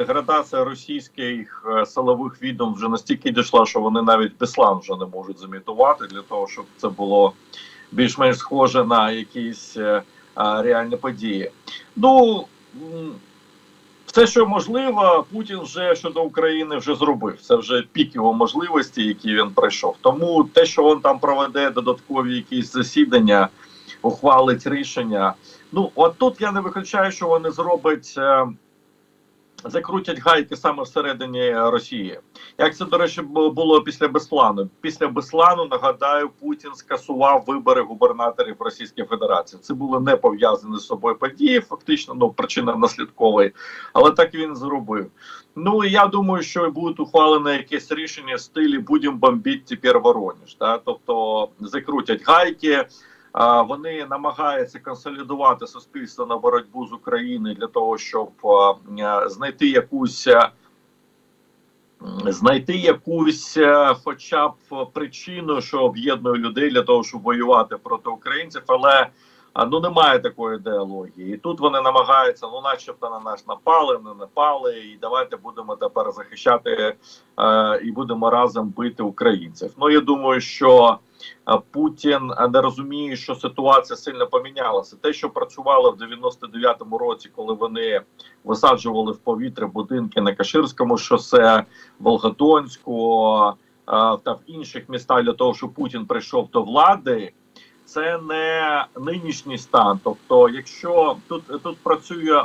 деградація російських е, силових відомств вже настільки дійшла, що вони навіть Беслан вже не можуть замітувати для того, щоб це було більш-менш схоже на якісь е, реальні події. Ну все, що можливо, Путін вже щодо України вже зробив. Це вже пік його можливості, які він пройшов. Тому те, що він там проведе додаткові якісь засідання, ухвалить рішення. Ну от тут я не виключаю, що вони зроблять. Закрутять гайки саме всередині Росії. Як це, до речі, було після Беслану? Після Беслану, нагадаю, Путін скасував вибори губернаторів Російської Федерації. Це були не пов'язані з собою події, фактично, ну причина наслідкової, але так він зробив. Ну і я думаю, що будуть ухвалені якесь рішення в стилі будемо бомбити тепер Воронеж. Да? Тобто закрутять гайки. Вони намагаються консолідувати суспільство на боротьбу з Україною для того, щоб знайти якусь знайти якусь, хоча б причину, що об'єднує людей для того, щоб воювати проти українців, але ну немає такої ідеології. І тут вони намагаються, ну, начебто на нас напали, не напали, і давайте будемо тепер захищати е, і будемо разом бити українців. Ну я думаю, що Путін не розуміє, що ситуація сильно помінялася. Те, що працювало в 99-му році, коли вони висаджували в повітря будинки на Каширському шосе, Волгодонську а, та в інших містах для того, щоб Путін прийшов до влади. Це не нинішній стан. Тобто, якщо тут тут працює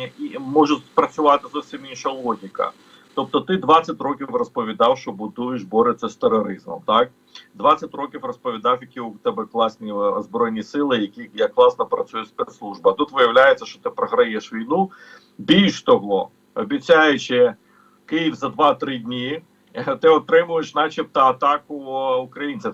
е, і може спрацювати зовсім інша логіка. Тобто, ти 20 років розповідав, що будуєш бореться з тероризмом. Так 20 років розповідав, які у тебе класні е, збройні сили, які як класно працює спецслужба. Тут виявляється, що ти програєш війну. Більш того, обіцяючи Київ за 2-3 дні, е, ти отримуєш, начебто, атаку українців.